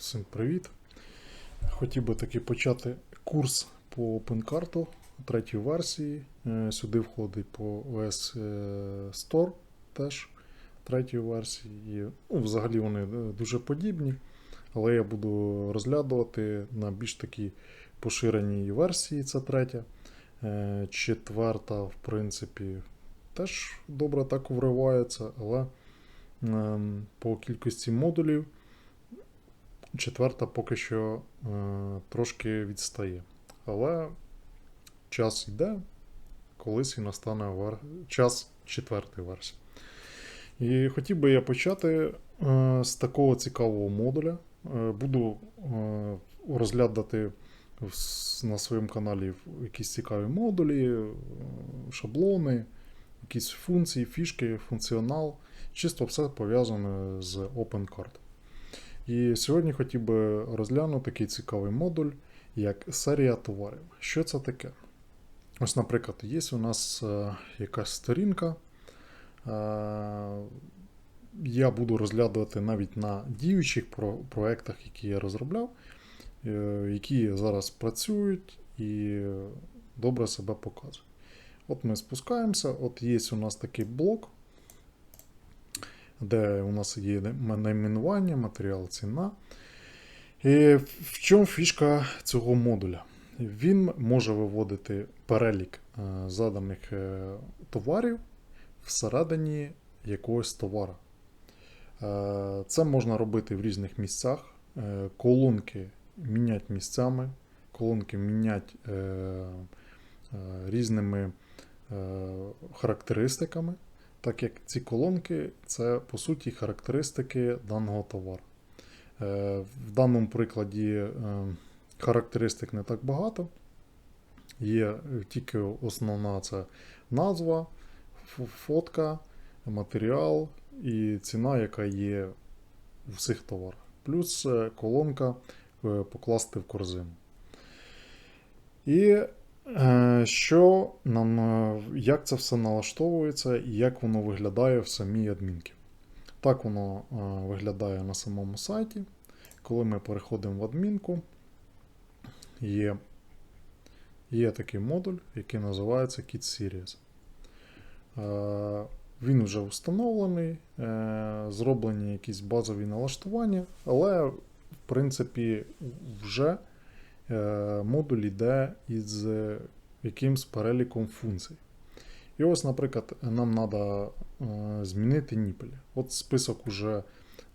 Всім привіт. Хотів би таки почати курс по OpenCart третій версії. Е, Сюди входить по OS е, Store теж третьої версії. Ну, взагалі вони е, дуже подібні, але я буду розглядувати на більш такі поширеній версії. Це третя. Четверта, в принципі, теж добре так вривається, але ем, по кількості модулів четверта поки що е, трошки відстає. Але час йде, колись і настане вер... час четвертої версії. І хотів би я почати е, з такого цікавого модуля. Е, буду е, розглядати в на своєму каналі якісь цікаві модулі, е, шаблони, якісь функції, фішки, функціонал. Чисто все пов'язане з OpenCard. І сьогодні хотів би розглянути такий цікавий модуль, як серія товарів. Що це таке? Ось, наприклад, є у нас е, якась сторінка. Е, я буду розглядувати навіть на діючих про- проектах, які я розробляв, е, які зараз працюють і добре себе показують. От ми спускаємося, от є у нас такий блок, де у нас є найменування, матеріал, ціна. І в чому фішка цього модуля? Він може виводити перелік е, заданих е, товарів всередині якогось товара. Е, Це можна робити в різних місцях. Колонки міняти місцями, колонки міняти різними характеристиками так як ці колонки це по суті характеристики даного товару. Е, В даному прикладі е, характеристик не так багато. Є тільки основна це назва, фотка, матеріал і ціна, яка є у всіх товарах. Плюс е, колонка е, покласти в корзину. І Е, Що нам, е, як це все налаштовується і як воно виглядає в самій адмінці? Так воно е, виглядає на самому сайті. Коли ми переходимо в адмінку, є, є такий модуль, який називається Kit Series. Е, Він вже встановлений, е, зроблені якісь базові налаштування, але в принципі вже е, модуль йде із е, якимсь переліком функцій. І ось, наприклад, нам треба змінити ніпелі. От список уже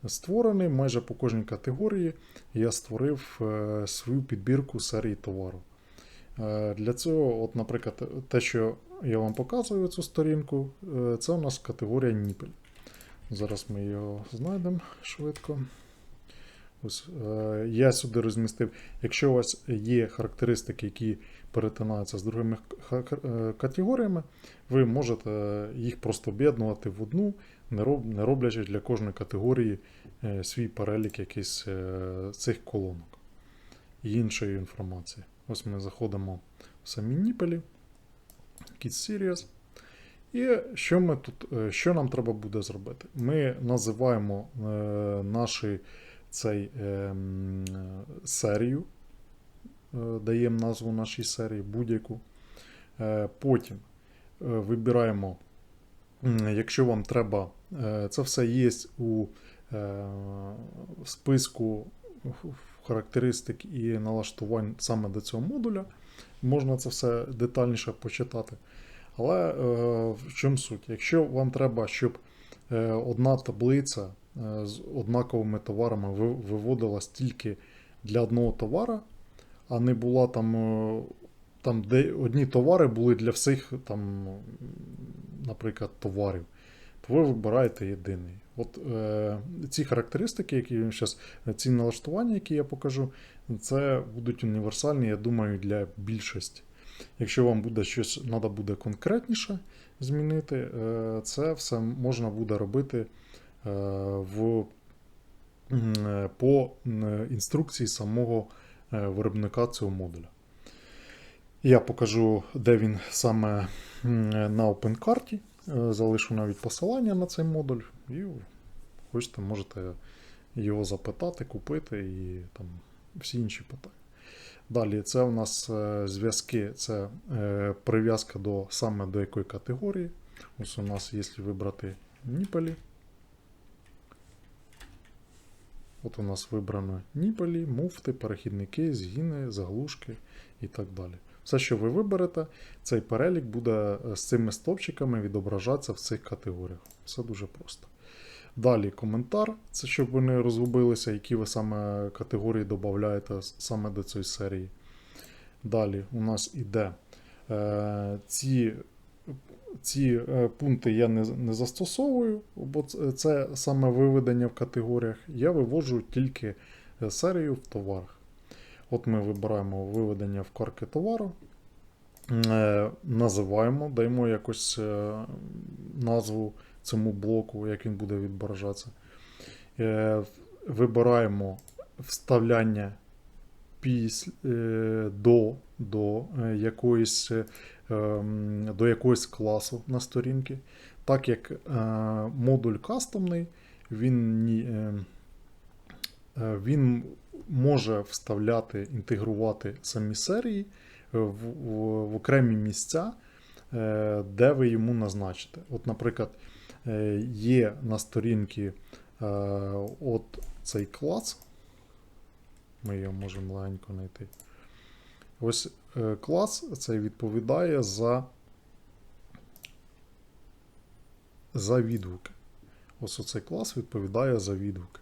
створений, майже по кожній категорії я створив е, свою підбірку серії товару. Е, Для цього, от, наприклад, те, що я вам показую цю сторінку, е, це у нас категорія ніпель. Зараз ми його знайдемо швидко. Ось, е, я сюди розмістив. Якщо у вас є характеристики, які перетинаються з другими е, категоріями, ви можете їх просто об'єднувати в одну, не роб- не роблячи для кожної категорії е, свій перелік якийсь цих колонок і іншої інформації. Ось ми заходимо в самі ніпелі, Kit Series. І що, ми тут, що нам треба буде зробити? Ми називаємо наші цей ем, е, серію, даємо назву нашій серії будь-яку. Е, Потім е, вибираємо, якщо вам треба, е, це все є у е, списку характеристик і налаштувань саме до цього модуля. Можна це все детальніше почитати. Але е, в чому суть? Якщо вам треба, щоб е, одна таблиця з однаковими товарами ви- виводилась тільки для одного товара, а не була там, е, там де одні товари були для всіх, там, наприклад, товарів, то ви вибираєте єдиний. От е, ці характеристики, які зараз, ці налаштування, які я покажу, це будуть універсальні, я думаю, для більшості. Якщо вам буде щось треба буде конкретніше змінити, е, це все можна буде робити е, в, е, по інструкції самого е, виробника цього модуля. Я покажу, де він саме на OpenCart. Залишу навіть посилання на цей модуль, і хочете, можете його запитати, купити і там всі інші питання. Далі, це у нас е, зв'язки, це е, прив'язка до саме до якої категорії. Ось у нас, якщо вибрати ніпелі. От у нас вибрано ніпелі, муфти, перехідники, згіни, заглушки і так далі. Все, що ви виберете, цей перелік буде е, з цими стопчиками відображатися в цих категоріях. Все дуже просто. Далі коментар, це щоб ви не розгубилися, які ви саме категорії додаєте саме до цієї серії. Далі у нас іде е, ці, ці е, пункти я не, не застосовую, бо це, саме виведення в категоріях. Я виводжу тільки е, серію в товарах. От ми вибираємо виведення в карки товару, е, називаємо, даємо якось назву цьому блоку, як він буде відображатися. Вибираємо вставляння після, до, до, якоїсь, до якогось класу на сторінки. Так як е, модуль кастомний, він, ні- е, він може вставляти, інтегрувати самі серії в, в, окремі місця, е, де ви йому назначите. От, наприклад, є на сторінці е, от цей клас. Ми його можемо легенько знайти. Ось е, клас цей відповідає за, за відгуки. Ось оцей клас відповідає за відгуки.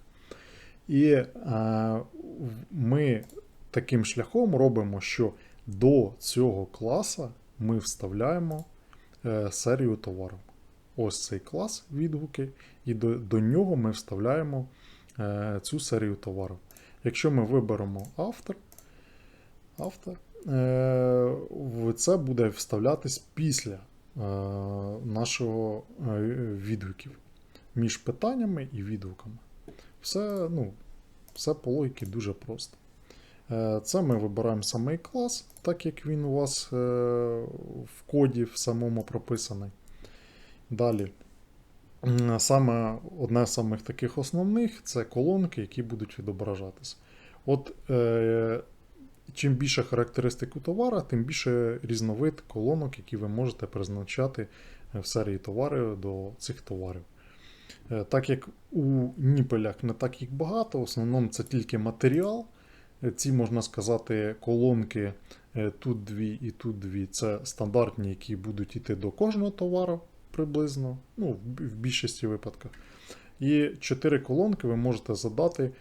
І е, ми таким шляхом робимо, що до цього класа ми вставляємо е, серію товару. Ось цей клас відгуки, і до, до нього ми вставляємо е, цю серію товару. Якщо ми виберемо автор, автор е, це буде вставлятись після е, нашого е, відгуків між питаннями і відгуками. Все, ну, все по логіки дуже просто. Це ми вибираємо самий клас, так як він у вас в коді в самому прописаний. Далі. Саме одне з самих таких основних це колонки, які будуть відображатися. От чим більше характеристик у товара, тим більше різновид колонок, які ви можете призначати е, в серії товарів до цих товарів. Е, Так як у ніпелях не так їх багато, в основному це тільки матеріал. Е, Ці, можна сказати, колонки тут дві і тут дві це стандартні, які будуть йти до кожного товару приблизно, ну, в більшості випадків. І чотири колонки ви можете задати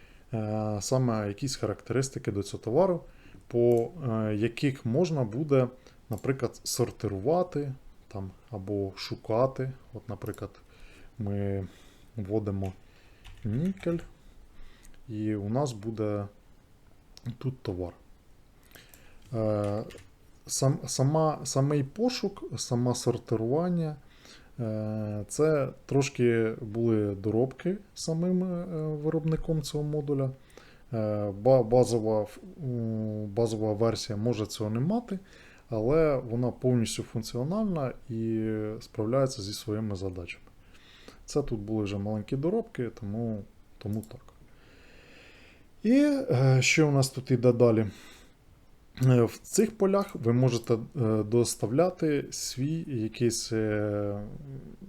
саме якісь характеристики до цього товару, по е, яких можна буде, наприклад, сортирувати там, або шукати. От, наприклад, ми вводимо нікель, і у нас буде тут товар. Е, Сам, сама, самий пошук, саме сортирування. е, Це трошки були доробки самим виробником цього модуля. Е, Базова, базова версія може цього не мати, але вона повністю функціональна і справляється зі своїми задачами. Це тут були вже маленькі доробки, тому, тому так. І е, що у нас тут іде далі? Е, В цих полях ви можете доставляти свій якийсь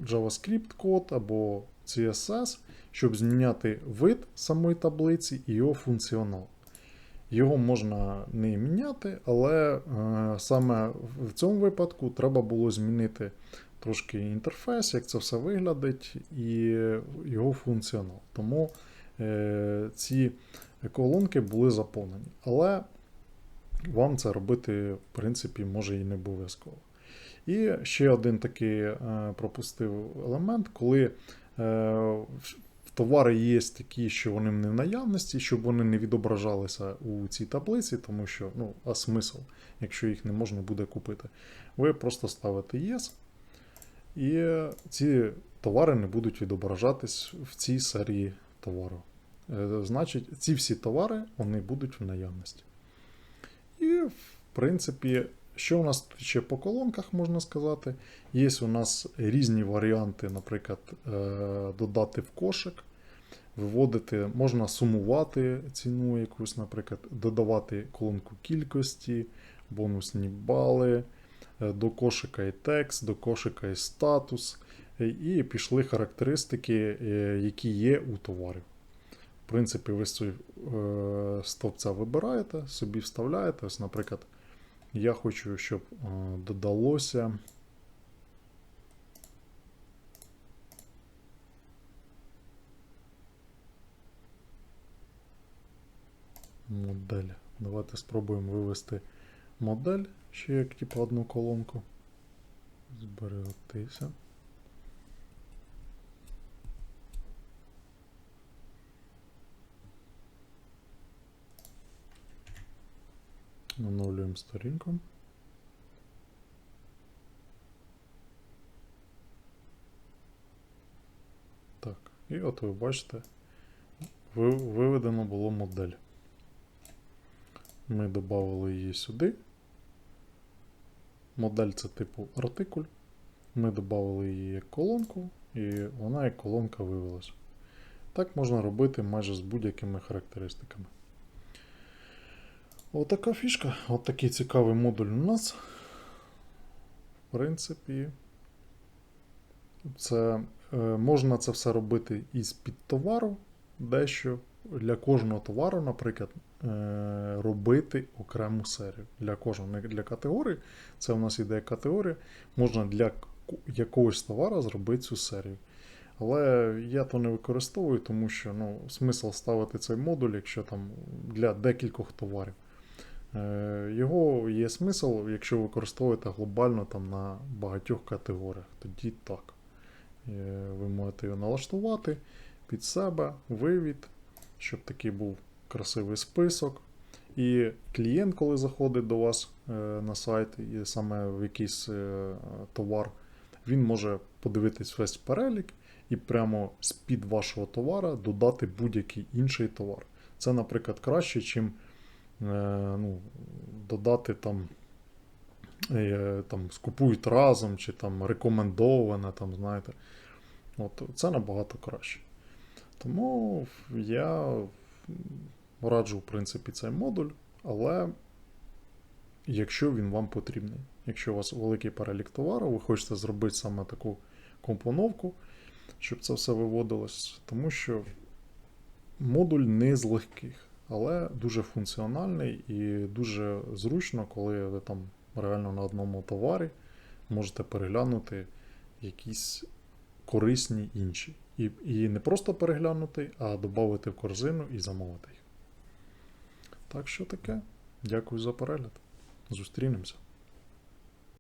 JavaScript код або CSS, щоб зміняти вид самої таблиці і його функціонал. Його можна не міняти, але е, саме в цьому випадку треба було змінити трошки інтерфейс, як це все виглядить, і його функціонал. Тому е, ці колонки були заповнені. Але вам це робити, в принципі, може і не обов'язково. І ще один такий е, пропустив елемент, коли товари є такі, що вони не в наявності, щоб вони не відображалися у цій таблиці, тому що, ну, а смисл, якщо їх не можна буде купити. Ви просто ставите Yes, і ці товари не будуть відображатись в цій серії товару. Е, Значить, ці всі товари вони будуть в наявності. І, в принципі, що у нас тут ще по колонках можна сказати? Є у нас різні варіанти, наприклад, е, додати в кошик. виводити, можна сумувати ціну якусь, наприклад, додавати колонку кількості, бонусні бали, е, до кошика і текст, до кошика і статус. е, І пішли характеристики, які є у товарів. В принципі, ви з стовпця вибираєте, собі вставляєте. Ось, наприклад, я хочу, щоб е, додалося. Модель. Давайте спробуємо вивести модель ще як типу одну колонку. Зберегтися. Оновлюємо сторінку. Так, і от ви бачите, ви- виведено було модель. Ми додали її сюди. Модель це типу артикуль. Ми додали її як колонку, і вона як колонка вивелася. Так можна робити майже з будь-якими характеристиками. Отака фішка, от такий цікавий модуль у нас. В принципі, це, е, можна це все робити із підтовару, дещо для кожного товару, наприклад, е, робити окрему серію. Для кожного, не для категорії. Це у нас іде категорія. Можна для якогось товару зробити цю серію. Але я то не використовую, тому що ну, смисл ставити цей модуль, якщо там для декількох товарів. Е, Його є смисл, якщо використовуєте глобально там на багатьох категоріях. Тоді так. Е, Ви можете його налаштувати під себе, вивід, щоб такий був красивий список. І клієнт, коли заходить до вас е, на сайт, і саме в якийсь товар, він може подивитись весь перелік і прямо з-під вашого товара додати будь-який інший товар. Це, наприклад, краще, чим ну, додати там, е, там скупують разом, чи там рекомендоване, там, знаєте. От, це набагато краще. Тому я раджу, в принципі, цей модуль, але якщо він вам потрібний. Якщо у вас великий перелік товару, ви хочете зробити саме таку компоновку, щоб це все виводилось, тому що модуль не з легких, але дуже функціональний і дуже зручно, коли ви там реально на одному товарі можете переглянути якісь корисні інші. І, і не просто переглянути, а додати в корзину і замовити їх. Так що таке. Дякую за перегляд. Зустрінемося.